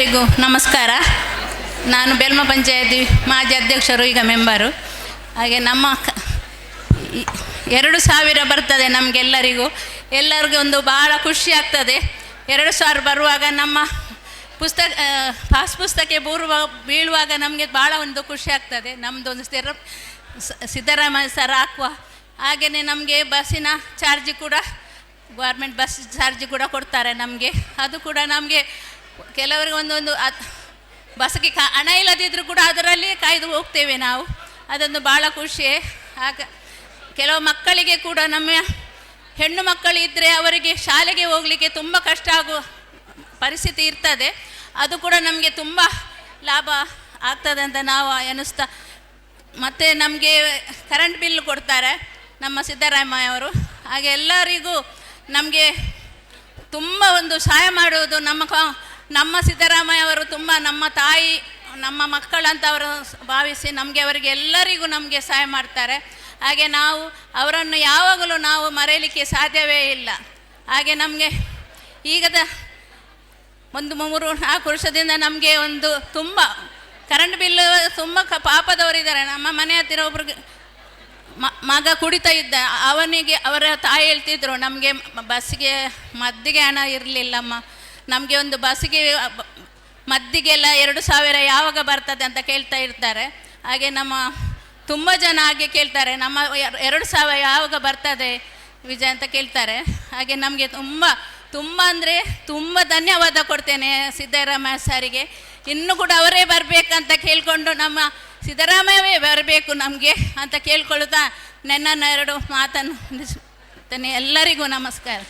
ಎಲ್ಲರಿಗೂ ನಮಸ್ಕಾರ. ನಾನು ಬೆಲ್ಮ ಪಂಚಾಯತಿ ಮಾಜಿ ಅಧ್ಯಕ್ಷರು, ಈಗ ಮೆಂಬರು. ಹಾಗೆ ನಮ್ಮ ಎರಡು ಸಾವಿರ ಬರ್ತದೆ ನಮಗೆಲ್ಲರಿಗೂ. ಎಲ್ಲರಿಗೂ ಒಂದು ಭಾಳ ಖುಷಿ ಆಗ್ತದೆ. ಎರಡು ಸಾವಿರ ಬರುವಾಗ ನಮ್ಮ ಪುಸ್ತಕ ಪಾಸ್ ಪುಸ್ತಕ ಬೂರುವ, ಬೀಳುವಾಗ ನಮಗೆ ಭಾಳ ಒಂದು ಖುಷಿ ಆಗ್ತದೆ. ನಮ್ಮದೊಂದು ಸ್ಥಿರ ಸಿದ್ದರಾಮಯ್ಯ ಸರ್ ಹಾಕುವ ಹಾಗೆಯೇ ನಮಗೆ ಬಸ್ಸಿನ ಚಾರ್ಜ್ ಕೂಡ, ಗೌರ್ಮೆಂಟ್ ಬಸ್ ಚಾರ್ಜ್ ಕೂಡ ಕೊಡ್ತಾರೆ ನಮಗೆ. ಅದು ಕೂಡ ನಮಗೆ ಕೆಲವರಿಗೆ ಒಂದೊಂದು ಬಸ್ಗೆ ಕ ಹಣ ಇಲ್ಲದಿದ್ದರೂ ಕೂಡ ಅದರಲ್ಲಿ ಕಾಯ್ದು ಹೋಗ್ತೇವೆ ನಾವು. ಅದೊಂದು ಭಾಳ ಖುಷಿ. ಆಗ ಕೆಲವು ಮಕ್ಕಳಿಗೆ ಕೂಡ ನಮ್ಮ ಹೆಣ್ಣು ಮಕ್ಕಳು ಇದ್ದರೆ ಅವರಿಗೆ ಶಾಲೆಗೆ ಹೋಗಲಿಕ್ಕೆ ತುಂಬ ಕಷ್ಟ ಆಗುವ ಪರಿಸ್ಥಿತಿ ಇರ್ತದೆ. ಅದು ಕೂಡ ನಮಗೆ ತುಂಬ ಲಾಭ ಆಗ್ತದೆ ಅಂತ ನಾವು ಎನಿಸ್ತಾ ಮತ್ತು ನಮಗೆ ಕರೆಂಟ್ ಬಿಲ್ ಕೊಡ್ತಾರೆ ನಮ್ಮ ಸಿದ್ದರಾಮಯ್ಯ ಅವರು. ಹಾಗೆ ಎಲ್ಲರಿಗೂ ನಮಗೆ ತುಂಬ ಒಂದು ಸಹಾಯ ಮಾಡುವುದು ನಮ್ಮ ನಮ್ಮ ಸಿದ್ದರಾಮಯ್ಯ ಅವರು ತುಂಬ ನಮ್ಮ ತಾಯಿ, ನಮ್ಮ ಮಕ್ಕಳಂತ ಅವರು ಭಾವಿಸಿ ನಮಗೆ ಅವರಿಗೆ ಎಲ್ಲರಿಗೂ ನಮಗೆ ಸಹಾಯ ಮಾಡ್ತಾರೆ. ಹಾಗೆ ನಾವು ಅವರನ್ನು ಯಾವಾಗಲೂ ನಾವು ಮರೆಯಲಿಕ್ಕೆ ಸಾಧ್ಯವೇ ಇಲ್ಲ. ಹಾಗೆ ನಮಗೆ ಈಗದ ಒಂದು ಮೂರು ನಾಲ್ಕು ವರ್ಷದಿಂದ ನಮಗೆ ಒಂದು ತುಂಬ ಕರೆಂಟ್ ಬಿಲ್ ತುಂಬ ಕ ಪಾಪದವರಿದ್ದಾರೆ ನಮ್ಮ ಮನೆ ಹತ್ತಿರ ಒಬ್ರಿಗೆ ಮಗ ಕುಡಿತಾ ಇದ್ದ. ಅವನಿಗೆ ಅವರ ತಾಯಿ ಹೇಳ್ತಿದ್ರು, ನಮಗೆ ಬಸ್ಸಿಗೆ ಮದ್ದಿಗೆ ಹಣ ಇರಲಿಲ್ಲಮ್ಮ. ನಮಗೆ ಒಂದು ಬಸ್ಸಿಗೆ, ಮದ್ದಿಗೆಲ್ಲ ಎರಡು ಸಾವಿರ ಯಾವಾಗ ಬರ್ತದೆ ಅಂತ ಕೇಳ್ತಾ ಇರ್ತಾರೆ. ಹಾಗೆ ನಮ್ಮ ತುಂಬ ಜನ ಹಾಗೆ ಕೇಳ್ತಾರೆ, ನಮ್ಮ ಎರ- ಎರಡು ಸಾವಿರ ಯಾವಾಗ ಬರ್ತದೆ ವಿಜಯ್ ಅಂತ ಕೇಳ್ತಾರೆ. ಹಾಗೆ ನಮಗೆ ತುಂಬ ತುಂಬ ಅಂದರೆ ತುಂಬ ಧನ್ಯವಾದ ಕೊಡ್ತೇನೆ ಸಿದ್ದರಾಮಯ್ಯ ಸಾರಿಗೆ. ಇನ್ನೂ ಕೂಡ ಅವರೇ ಬರಬೇಕಂತ ಕೇಳಿಕೊಂಡು ನಮ್ಮ ಸಿದ್ದರಾಮಯ್ಯವೇ ಬರಬೇಕು ನಮಗೆ ಅಂತ ಕೇಳ್ಕೊಳ್ತಾ ನನ್ನನ್ನು ಎರಡು ಮಾತನ್ನು ಎಲ್ಲರಿಗೂ ನಮಸ್ಕಾರ.